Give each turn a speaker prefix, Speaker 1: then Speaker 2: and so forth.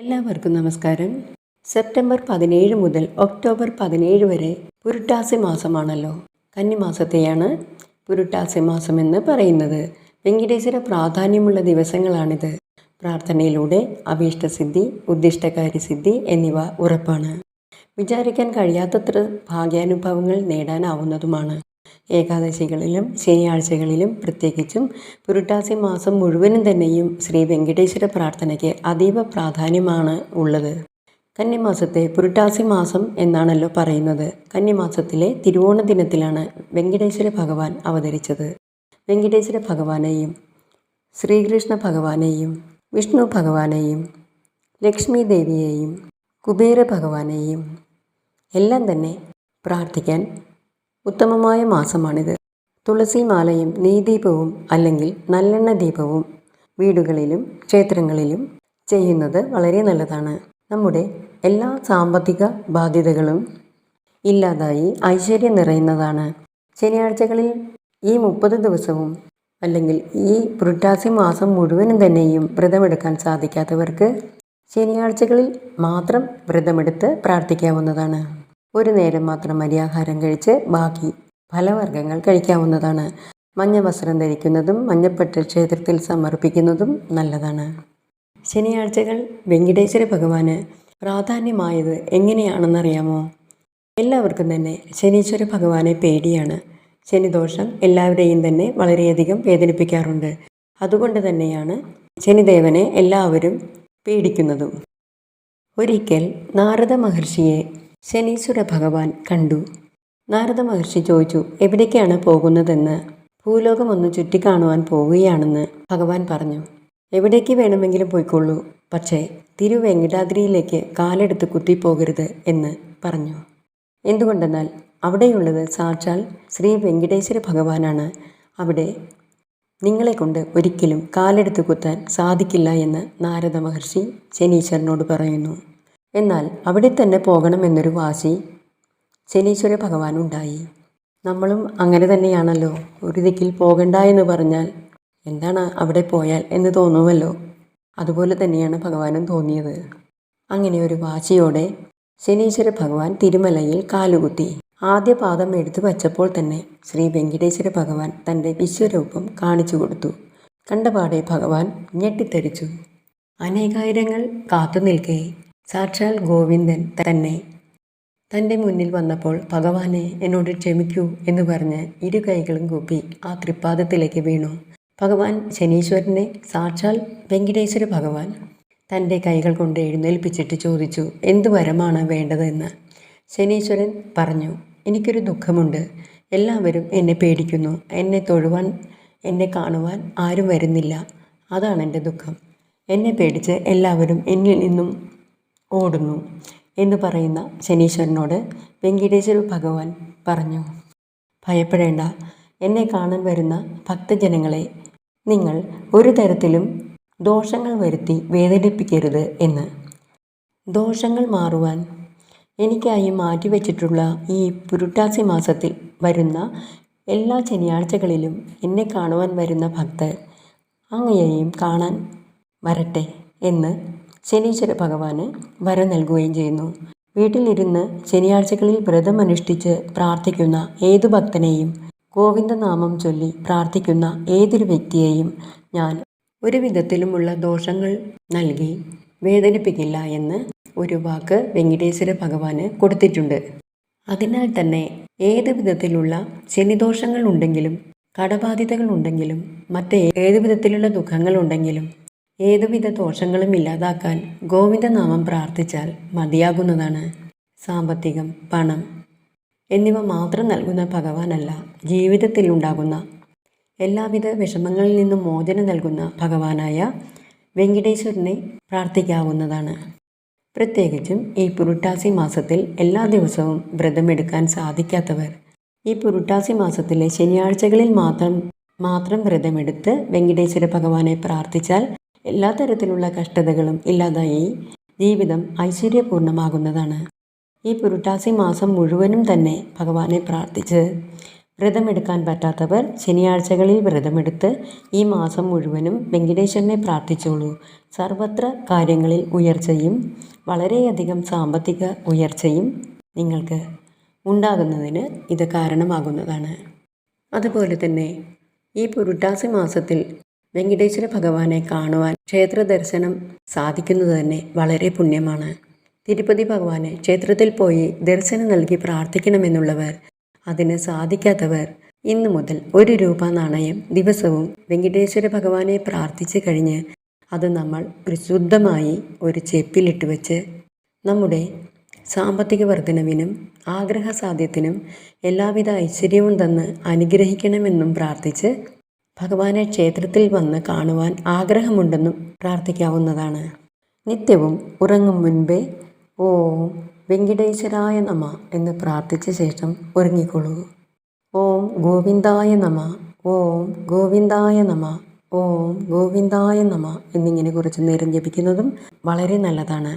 Speaker 1: എല്ലാവർക്കും നമസ്കാരം. സെപ്റ്റംബർ പതിനേഴ് മുതൽ ഒക്ടോബർ പതിനേഴ് വരെ പുരുട്ടാസി മാസമാണല്ലോ. കന്നിമാസത്തെയാണ് പുരുട്ടാസി മാസം എന്ന് പറയുന്നത്. വെങ്കടേശ്വര പ്രാധാന്യമുള്ള ദിവസങ്ങളാണിത്. പ്രാർത്ഥനയിലൂടെ അഭീഷ്ടസിദ്ധി ഉദ്ദിഷ്ടകാര്യസിദ്ധി എന്നിവ ഉറപ്പാണ്. വിചാരിക്കാൻ കഴിയാത്തത്ര ഭാഗ്യാനുഭവങ്ങൾ നേടാനാവുന്നതുമാണ്. ഏകാദശികളിലും ശനിയാഴ്ചകളിലും പ്രത്യേകിച്ചും പുരുട്ടാസി മാസം മുഴുവനും തന്നെയും ശ്രീ വെങ്കടേശ്വര പ്രാർത്ഥനയ്ക്ക് അതീവ പ്രാധാന്യമാണ് ഉള്ളത്. കന്നിമാസത്തെ പുരുട്ടാസി മാസം എന്നാണല്ലോ പറയുന്നത്. കന്നിമാസത്തിലെ തിരുവോണ ദിനത്തിലാണ് വെങ്കടേശ്വര ഭഗവാൻ അവതരിച്ചത്. വെങ്കടേശ്വര ഭഗവാനെയും ശ്രീകൃഷ്ണ ഭഗവാനെയും വിഷ്ണു ഭഗവാനെയും ലക്ഷ്മി ദേവിയെയും കുബേര ഭഗവാനെയും എല്ലാം തന്നെ പ്രാർത്ഥിക്കാൻ ഉത്തമമായ മാസമാണിത്. തുളസി മാലയും നെയ്ദീപവും അല്ലെങ്കിൽ നല്ലെണ്ണ ദീപവും വീടുകളിലും ക്ഷേത്രങ്ങളിലും ചെയ്യുന്നത് വളരെ നല്ലതാണ്. നമ്മുടെ എല്ലാ സാമ്പത്തിക ബാധ്യതകളും ഇല്ലാതായി ഐശ്വര്യം നിറയുന്നതാണ്. ശനിയാഴ്ചകളിൽ ഈ മുപ്പത് ദിവസവും അല്ലെങ്കിൽ ഈ പുരുട്ടാസി മാസം മുഴുവനും തന്നെയും വ്രതമെടുക്കാൻ സാധിക്കാത്തവർക്ക് ശനിയാഴ്ചകളിൽ മാത്രം വ്രതമെടുത്ത് പ്രാർത്ഥിക്കാവുന്നതാണ്. ഒരു നേരം മാത്രം അരിയാഹാരം കഴിച്ച് ബാക്കി ഫലവർഗങ്ങൾ കഴിക്കാവുന്നതാണ്. മഞ്ഞ വസ്ത്രം ധരിക്കുന്നതും മഞ്ഞപ്പെട്ട് ക്ഷേത്രത്തിൽ സമർപ്പിക്കുന്നതും നല്ലതാണ്. ശനിയാഴ്ചകൾ വെങ്കടേശ്വര ഭഗവാന് പ്രാധാന്യമായത് എങ്ങനെയാണെന്നറിയാമോ? എല്ലാവർക്കും തന്നെ ശനീശ്വര ഭഗവാനെ പേടിയാണ്. ശനിദോഷം എല്ലാവരെയും തന്നെ വളരെയധികം വേദനിപ്പിക്കാറുണ്ട്. അതുകൊണ്ട് തന്നെയാണ് ശനിദേവനെ എല്ലാവരും പേടിക്കുന്നതും. ഒരിക്കൽ നാരദ മഹർഷിയെ ശനീശ്വര ഭഗവാൻ കണ്ടു. നാരദ മഹർഷി ചോദിച്ചു എവിടേക്കാണ് പോകുന്നതെന്ന്? ഭൂലോകം ഒന്ന് ചുറ്റിക്കാണുവാൻ പോവുകയാണെന്ന് ഭഗവാൻ പറഞ്ഞു. എവിടേക്ക് വേണമെങ്കിലും പോയിക്കൊള്ളൂ. പക്ഷേ തിരുവെങ്കിടാദ്രിയിലേക്ക് കാലെടുത്ത് കുത്തിപ്പോകരുത് എന്ന് പറഞ്ഞു. എന്തുകൊണ്ടെന്നാൽ അവിടെയുള്ളത് സാക്ഷാൽ ശ്രീ വെങ്കടേശ്വര ഭഗവാനാണ്. അവിടെ നിങ്ങളെ കൊണ്ട് ഒരിക്കലും കാലെടുത്ത് കുത്താൻ സാധിക്കില്ല എന്ന് നാരദ മഹർഷി ശനീശ്വരനോട് പറയുന്നു. എന്നാൽ അവിടെ തന്നെ പോകണമെന്നൊരു വാശി ശനീശ്വര ഭഗവാനുണ്ടായി നമ്മളും അങ്ങനെ തന്നെയാണല്ലോ. ഒരു ദിക്കിൽ പോകണ്ട എന്ന് പറഞ്ഞാൽ എന്താണ് അവിടെ പോയാൽ എന്ന് തോന്നുമല്ലോ. അതുപോലെ തന്നെയാണ് ഭഗവാനും തോന്നിയത്. അങ്ങനെ ഒരു വാശിയോടെ ശനീശ്വര ഭഗവാൻ തിരുമലയിൽ കാലുകുത്തി. ആദ്യ പാദം എടുത്തു വച്ചപ്പോൾ തന്നെ ശ്രീ വെങ്കടേശ്വര ഭഗവാൻ തന്റെ വിശ്വരൂപം കാണിച്ചു കൊടുത്തു. കണ്ടപാടെ ഭഗവാൻ ഞെട്ടിത്തെറിച്ചു. അനേകായിരങ്ങൾ കാത്തു നിൽക്കെ സാക്ഷാൽ ഗോവിന്ദൻ തന്നെ. തന്റെ മുന്നിൽ വന്നപ്പോൾ ഭഗവാനെ എന്നോട് ക്ഷമിക്കൂ എന്ന് പറഞ്ഞ് ഇരു കൈകളും കൂപ്പി ആ തൃപ്പാദത്തിലേക്ക് വീണു. ഭഗവാൻ ശനീശ്വരനെ സാക്ഷാൽ വെങ്കടേശ്വര ഭഗവാൻ തന്റെ കൈകൾ കൊണ്ട് എഴുന്നേൽപ്പിച്ചിട്ട് ചോദിച്ചു എന്ത് വരമാണ് വേണ്ടതെന്ന്? ശനീശ്വരൻ പറഞ്ഞു എനിക്കൊരു ദുഃഖമുണ്ട്. എല്ലാവരും എന്നെ പേടിക്കുന്നു. എന്നെ തൊഴുവാൻ എന്നെ കാണുവാൻ ആരും വരുന്നില്ല. അതാണ് എന്റെ ദുഃഖം. എന്നെ പേടിച്ച് എല്ലാവരും എന്നിൽ നിന്നും ഓടുന്നു എന്ന് പറയുന്ന ശനീശ്വരനോട് വെങ്കടേശ്വര ഭഗവാൻ പറഞ്ഞു ഭയപ്പെടേണ്ട. എന്നെ കാണാൻ വരുന്ന ഭക്തജനങ്ങളെ നിങ്ങൾ ഒരു തരത്തിലും ദോഷങ്ങൾ വരുത്തി വേദനിപ്പിക്കരുത് എന്ന്. ദോഷങ്ങൾ മാറുവാൻ എനിക്കായി മാറ്റിവെച്ചിട്ടുള്ള ഈ പുരുട്ടാസി മാസത്തിൽ വരുന്ന എല്ലാ ശനിയാഴ്ചകളിലും എന്നെ കാണുവാൻ വരുന്ന ഭക്തർ അങ്ങയെയും കാണാൻ വരട്ടെ എന്ന് ശനീശ്വര ഭഗവാന് വരം നൽകുകയും ചെയ്യുന്നു. വീട്ടിലിരുന്ന് ശനിയാഴ്ചകളിൽ വ്രതം അനുഷ്ഠിച്ച് പ്രാർത്ഥിക്കുന്ന ഏതു ഭക്തനെയും ഗോവിന്ദനാമം ചൊല്ലി പ്രാർത്ഥിക്കുന്ന ഏതൊരു വ്യക്തിയെയും ഞാൻ ഒരു വിധത്തിലുമുള്ള ദോഷങ്ങൾ നൽകി വേദനിപ്പിക്കില്ല എന്ന് ഒരു വാക്ക് വെങ്കടേശ്വര ഭഗവാന് കൊടുത്തിട്ടുണ്ട്. അതിനാൽ തന്നെ ഏത് വിധത്തിലുള്ള ശനിദോഷങ്ങൾ ഉണ്ടെങ്കിലും കടബാധ്യതകൾ ഉണ്ടെങ്കിലും മറ്റ് ഏത് വിധത്തിലുള്ള ദുഃഖങ്ങൾ ഉണ്ടെങ്കിലും ഏതുവിധ ദോഷങ്ങളും ഇല്ലാതാക്കാൻ ഗോവിന്ദനാമം പ്രാർത്ഥിച്ചാൽ മതിയാകുന്നതാണ്. സാമ്പത്തികം പണം എന്നിവ മാത്രം നൽകുന്ന ഭഗവാനല്ല ജീവിതത്തിൽ ഉണ്ടാകുന്ന എല്ലാവിധ വിഷമങ്ങളിൽ നിന്നും മോചനം നൽകുന്ന ഭഗവാനായ വെങ്കടേശ്വരനെ പ്രാർത്ഥിക്കാവുന്നതാണ്. പ്രത്യേകിച്ചും ഈ പുരുട്ടാസി മാസത്തിൽ എല്ലാ ദിവസവും വ്രതമെടുക്കാൻ സാധിക്കാത്തവർ ഈ പുരുട്ടാസി മാസത്തിലെ ശനിയാഴ്ചകളിൽ മാത്രം മാത്രം വ്രതമെടുത്ത് വെങ്കടേശ്വര ഭഗവാനെ പ്രാർത്ഥിച്ചാൽ എല്ലാ തരത്തിലുള്ള കഷ്ടതകളും ഇല്ലാതായി. ജീവിതം ഐശ്വര്യപൂർണമാകുന്നതാണ്. ഈ പുരുട്ടാസി മാസം മുഴുവനും തന്നെ ഭഗവാനെ പ്രാർത്ഥിച്ച് വ്രതമെടുക്കാൻ പറ്റാത്തവർ ശനിയാഴ്ചകളിൽ വ്രതമെടുത്ത് ഈ മാസം മുഴുവനും വെങ്കടേശ്വരനെ പ്രാർത്ഥിച്ചോളൂ. സർവത്ര കാര്യങ്ങളിൽ ഉയർച്ചയും വളരെയധികം സാമ്പത്തിക ഉയർച്ചയും നിങ്ങൾക്ക് ഉണ്ടാകുന്നതിന് ഇത് കാരണമാകുന്നതാണ്. അതുപോലെ തന്നെ ഈ പുരുട്ടാസി മാസത്തിൽ വെങ്കടേശ്വര ഭഗവാനെ കാണുവാൻ ക്ഷേത്ര ദർശനം സാധിക്കുന്നത് തന്നെ വളരെ പുണ്യമാണ്. തിരുപ്പതി ഭഗവാനെ ക്ഷേത്രത്തിൽ പോയി ദർശനം നൽകി പ്രാർത്ഥിക്കണമെന്നുള്ളവർ അതിന് സാധിക്കാത്തവർ ഇന്നു മുതൽ ഒരു രൂപ നാണയം ദിവസവും വെങ്കടേശ്വര ഭഗവാനെ പ്രാർത്ഥിച്ചു കഴിഞ്ഞ് അത് നമ്മൾ ഒരു ശുദ്ധമായി ഒരു ചെപ്പിലിട്ട് വെച്ച് നമ്മുടെ സാമ്പത്തിക വർധനവിനും ആഗ്രഹ സാധ്യത്തിനും എല്ലാവിധ ഐശ്വര്യവും തന്ന് അനുഗ്രഹിക്കണമെന്നും പ്രാർത്ഥിച്ച് ഭഗവാനെ ക്ഷേത്രത്തിൽ വന്ന് കാണുവാൻ ആഗ്രഹമുണ്ടെന്നും പ്രാർത്ഥിക്കാവുന്നതാണ്. നിത്യവും ഉറങ്ങും മുൻപേ ഓം വെങ്കിടേശ്വരായ നമ എന്ന് പ്രാർത്ഥിച്ച ശേഷം ഉറങ്ങിക്കൊള്ളൂ ഓം ഗോവിന്ദായ നമ ഓം ഗോവിന്ദായ നമ ഓം ഗോവിന്ദായ നമ എന്നിങ്ങനെ കുറച്ച് നേരം ജപിക്കുന്നതും വളരെ നല്ലതാണ്.